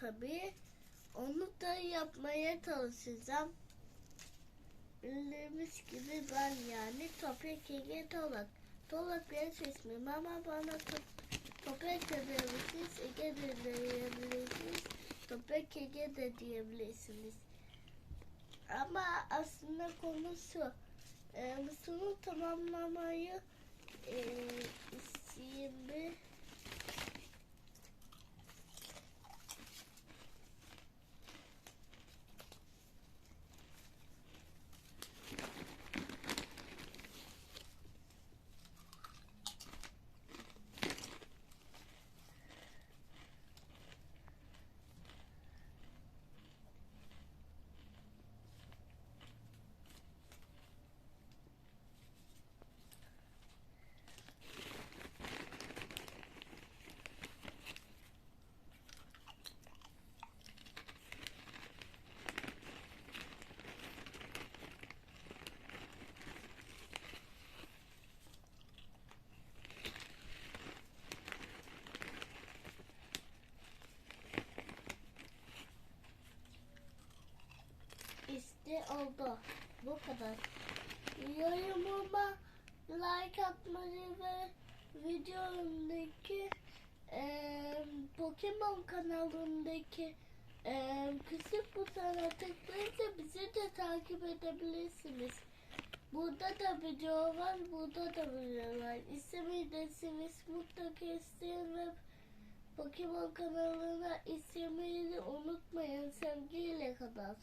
tabii. Onu da yapmaya çalışacağım. Bildiğimiz gibi ben yani Toprak Ege Tolak. Tolak benim ismim ama bana top, Toprak da diyebilirsiniz, Ege de diyebilirsiniz, Toprak de diyebilirsiniz. Ama aslında konu şu. E, sunu tamamlamayı e, şimdi işte oldu. Bu kadar. Yorumuma like atmayı ve videomdaki eee Pokemon kanalındaki eee küçük butona tıklayınca bizi de takip edebilirsiniz. Burada da video var, burada da video var. İsmi de Sivis mutlaka isteyen ve Pokemon kanalına ismini unutmayın sevgiyle kadar.